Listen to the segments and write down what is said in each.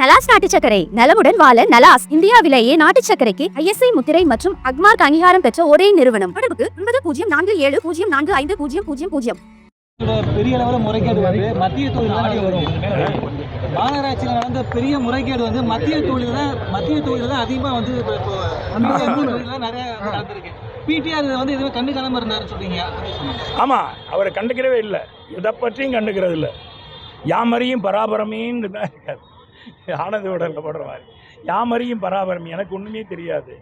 நலாஸ் நாட்டு சர்க்கரை நலமுடன் வாழ நலாஸ் இந்தியாவிலேயே நாட்டு சர்க்கரைக்கு ஐஎஸ்ஐ முத்திரை மற்றும் அக்மார்க் அங்கீகாரம் பெற்ற ஒரே நிறுவனம். தொடர்புக்கு ஒன்பது பூஜ்ஜியம் நான்கு ஏழு பூஜ்ஜியம் நான்கு ஐந்து பூஜ்ஜியம் பூஜ்ஜியம் பூஜ்ஜியம். பெரிய அளவில் முறைகேடு வந்து மத்திய தொழில் ஆடி வரும் மாநகராட்சியில் நடந்த பெரிய முறைகேடு வந்து மத்திய தொழில் மத்திய தொழில் தான் அதிகமாக வந்து நிறைய நடந்திருக்கு. பிடிஆர் இதை வந்து எதுவுமே கண்டு காணாம இருந்தாருன்னு சொல்றீங்க. ஆமாம் அவரை கண்டுக்கிறவே இல்லை. எதை பற்றியும் கண்டுக்கிறது இல்லை. யாமறியும் பராபரமின்னு தான் இருக்காது ஆனந்த உடலில் போடுற மாதிரி. யாமறியும் பராபரமி எனக்கு ஒன்றுமே தெரியாது.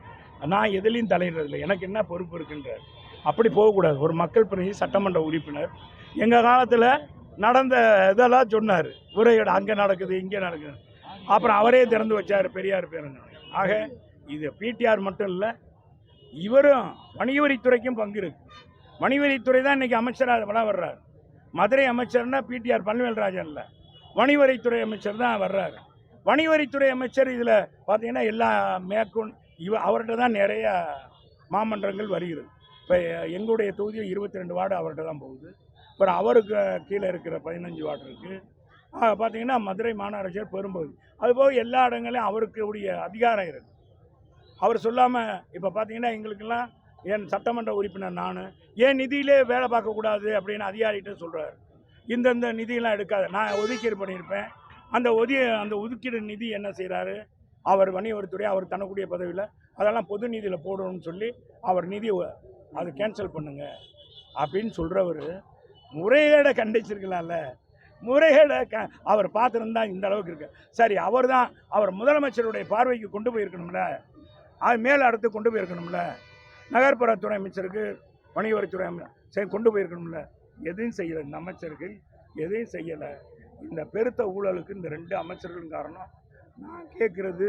நான் எதுலேயும் தலையிடுறதில்லை. எனக்கு என்ன பொறுப்பு இருக்குன்றார். அப்படி போகக்கூடாது. ஒரு மக்கள் பிரதி சட்டமன்ற உறுப்பினர் எங்கள் காலத்தில் நடந்த இதெல்லாம் சொன்னார். உரையோட அங்கே நடக்குது இங்கே நடக்குது. அப்புறம் அவரே திறந்து வச்சார் பெரியார் பேருந்து ஆக இது பிடிஆர் மட்டும் இல்லை இவரும் வணிகவரித்துறைக்கும் பங்கு இருக்கு. வணிகவரித்துறை தான் இன்னைக்கு அமைச்சராக வள வர்றார். மதுரை அமைச்சர்னா பிடிஆர் பன்வேல்ராஜன் இல்லை. வணிகவரித்துறை அமைச்சர் தான் வர்றாரு. வணிகவரித்துறை அமைச்சர் இதில் பார்த்தீங்கன்னா எல்லா மேற்கொண்டு இவ அவர்கிட்ட தான் நிறைய மாமன்றங்கள் வருகிறது. இப்போ எங்களுடைய தொகுதியில் இருபத்தி ரெண்டு வார்டு அவர்கிட்ட தான் போகுது. அப்புறம் அவருக்கு கீழே இருக்கிற பதினஞ்சு வார்டு இருக்குது பார்த்தீங்கன்னா மதுரை மாநகராட்சியர் பெரும்பகுதி. அதுபோக எல்லா இடங்களையும் அவருக்கு உடைய அதிகாரம் இருக்குது அவர் சொல்லாமல் இப்போ பார்த்தீங்கன்னா எங்களுக்கெல்லாம் என் சட்டமன்ற உறுப்பினர் நான். ஏன் நிதியிலே வேலை பார்க்கக்கூடாது அப்படின்னு அதிகாரிகிட்ட சொல்கிறார் இந்தந்த நிதியெல்லாம் எடுக்காது நான் ஒதுக்கீடு பண்ணியிருப்பேன். அந்த ஒதுக்கி அந்த ஒதுக்கீடு நிதி என்ன செய்கிறாரு அவர் வணிகவரித்துறை அவர் தனக்கூடிய பதவியில் அதெல்லாம் பொது நிதியில் போடணும்னு சொல்லி அவர் நிதி அது கேன்சல் பண்ணுங்க அப்படின்னு சொல்கிறவர் முறைகேடை கண்டிச்சிருக்கலாம்ல. முறைகேடை க அவர் பார்த்துருந்தா இந்த அளவுக்கு இருக்கு. சரி அவர் தான் அவர் முதலமைச்சருடைய பார்வைக்கு கொண்டு போயிருக்கணும்ல. அது மேல் அடுத்து கொண்டு போயிருக்கணும்ல. நகர்ப்புறத்துறை அமைச்சருக்கு வணிகவரித்துறை அமை- கொண்டு போயிருக்கணும்ல. எதையும் செய்யலை இந்த அமைச்சர்கள் எதையும் செய்யலை. இந்த பெருத்த ஊழலுக்கு இந்த ரெண்டு அமைச்சர்களும் காரணம். நான் கேட்குறது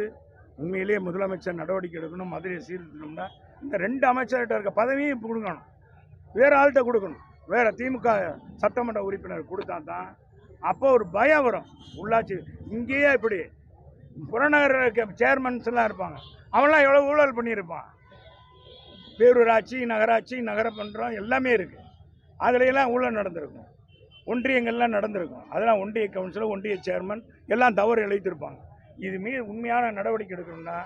உண்மையிலேயே முதலமைச்சர் நடவடிக்கை எடுக்கணும் மதுரையை சீர்திருத்தணும்னா இந்த ரெண்டு அமைச்சர்கிட்ட இருக்க பதவியும் கொடுக்கணும். வேறு ஆள்கிட்ட கொடுக்கணும். வேறு திமுக சட்டமன்ற உறுப்பினர் கொடுத்தா தான் அப்போ ஒரு பயம் வரும். உள்ளாட்சி இங்கேயே இப்படி புறநகர சேர்மன்ஸ்லாம் இருப்பாங்க. அவன்லாம் எவ்வளோ ஊழல் பண்ணியிருப்பான்? பேரூராட்சி நகராட்சி நகரமன்றம் எல்லாமே இருக்குது அதுலையெல்லாம் ஊழல் நடந்திருக்கும். ஒன்றியங்கள்லாம் நடந்திருக்கும். அதெல்லாம் ஒன்றிய கவுன்சிலர் ஒன்றிய சேர்மன் எல்லாம் தவறு இழைத்திருப்பாங்க இது மீது உண்மையான நடவடிக்கை எடுக்கணும்னா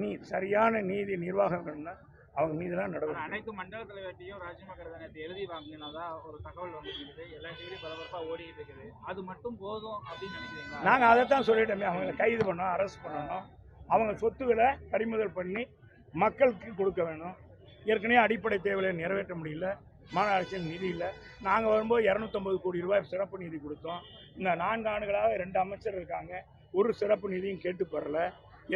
நீ சரியான நீதி நிர்வாகம் வேணும்னா அவங்க மீதுலாம் நடவடிக்கை அனைத்து மண்டல தலைவர்கிட்டையும் ராஜ்யமா நேற்று எழுதி வாங்கினதா ஒரு தகவல் வந்துருக்குது. எல்லா டிவிலையும் பரபரப்பா ஓடிட்டு இருக்குது. அது மட்டும் போதும் அப்படின்னு நினைக்கிறீங்களா? நாங்கள் அதை தான் சொல்லிட்டோமே. அவங்களை கைது பண்ணோம் அரெஸ்ட் பண்ணணும். அவங்க சொத்துக்களை பறிமுதல் பண்ணி மக்களுக்கு கொடுக்க வேணும். ஏற்கனவே அடிப்படை தேவையை நிறைவேற்ற முடியல. மாநகராட்சியின் நிதி இல்லை நாங்கள் வரும்போது இரநூத்தம்பது கோடி ரூபாய் சிறப்பு நிதி கொடுத்தோம். இந்த நான்கு ஆண்டுகளாக ரெண்டு அமைச்சர் இருக்காங்க. ஒரு சிறப்பு நிதியும் கேட்டு பெறல.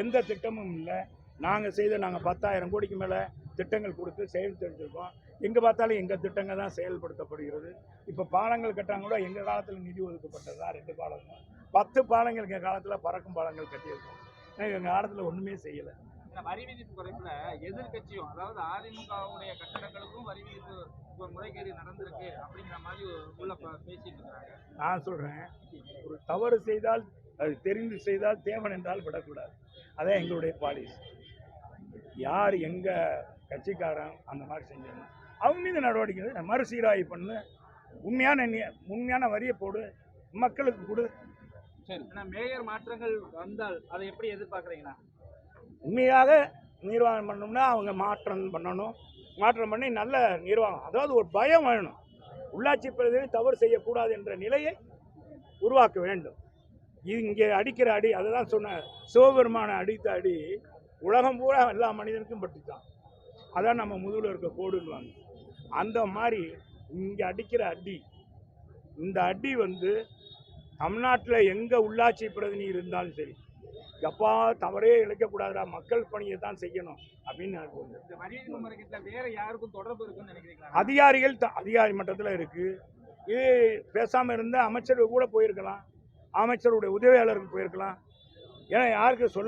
எந்த திட்டமும் இல்லை. நாங்கள் செய்த நாங்கள் பத்தாயிரம் கோடிக்கு மேலே திட்டங்கள் கொடுத்து செயல்படுத்திருக்கோம் எங்கே பார்த்தாலும் எங்கள் திட்டங்கள் தான் செயல்படுத்தப்படுகிறது. இப்போ பாலங்கள் கட்டாங்க கூட எங்கள் காலத்தில் நிதி ஒதுக்கப்பட்டது தான் ரெண்டு பாலங்கள் பத்து பாலங்கள் எங்கள் காலத்தில் பறக்கும் பாலங்கள் கட்டியிருக்கோம். எங்கள் காலத்தில் ஒன்றுமே செய்யலை. வரி விதிப்பு குறைப்புல எதிர்க்கட்சியும் அதாவது அதிமுகவுடைய கட்டடங்களுக்கும் வரி விதிப்பு ஒரு முறைகேடு நடந்திருக்கு அப்படிங்கிற மாதிரி உள்ள பேசிட்டு இருக்காங்க. நான் சொல்கிறேன் ஒரு தவறு செய்தால் அது தெரிந்து செய்தால் தேவன் என்றால் விடக்கூடாது. அதான் எங்களுடைய பாலிசி யார் எங்கள் கட்சிக்காரன் அந்த மாதிரி செஞ்சாங்க அவங்க மீது நடவடிக்கை எடு. மறுசீராய்வு பண்ணு உண்மையான உண்மையான வரியை போடு மக்களுக்கு கொடு. ஆனா மேயர் மாற்றங்கள் வந்தால் அதை எப்படி எதிர்பார்க்கறீங்கன்னா உண்மையாக நிர்வாகம் பண்ணணும்னா அவங்க மாற்றம் பண்ணணும். மாற்றம் பண்ணி நல்ல நிர்வாகம். அதாவது ஒரு பயம் வேணும். உள்ளாட்சி பிரதிநிதி தவறு செய்யக்கூடாது என்ற நிலையை உருவாக்க வேண்டும். இது இங்கே அடிக்கிற அடி அதை தான் சொன்ன சிவபெருமான அடித்த அடி உலகம் பூரா எல்லா மனிதனுக்கும் பட்டுத்தான் அதான் நம்ம முதுகில் இருக்க கோடுன்னு அந்த மாதிரி இங்கே அடிக்கிற அடி இந்த அடி வந்து தமிழ்நாட்டில் எங்கே உள்ளாட்சி பிரதிநிதி இருந்தாலும் சரி எப்பா தவறே இழைக்கக்கூடாதுடா மக்கள் பணியை தான் செய்யணும் அப்படின்னு எனக்கு நினைக்கிறீங்களா? அதிகாரிகள் அதிகாரி மட்டத்தில் இருக்குது இது பேசாமல் இருந்த அமைச்சர் கூட போயிருக்கலாம் அமைச்சருடைய உதவியாளருக்கு போயிருக்கலாம். ஏன்னா யாருக்கு சொல்ல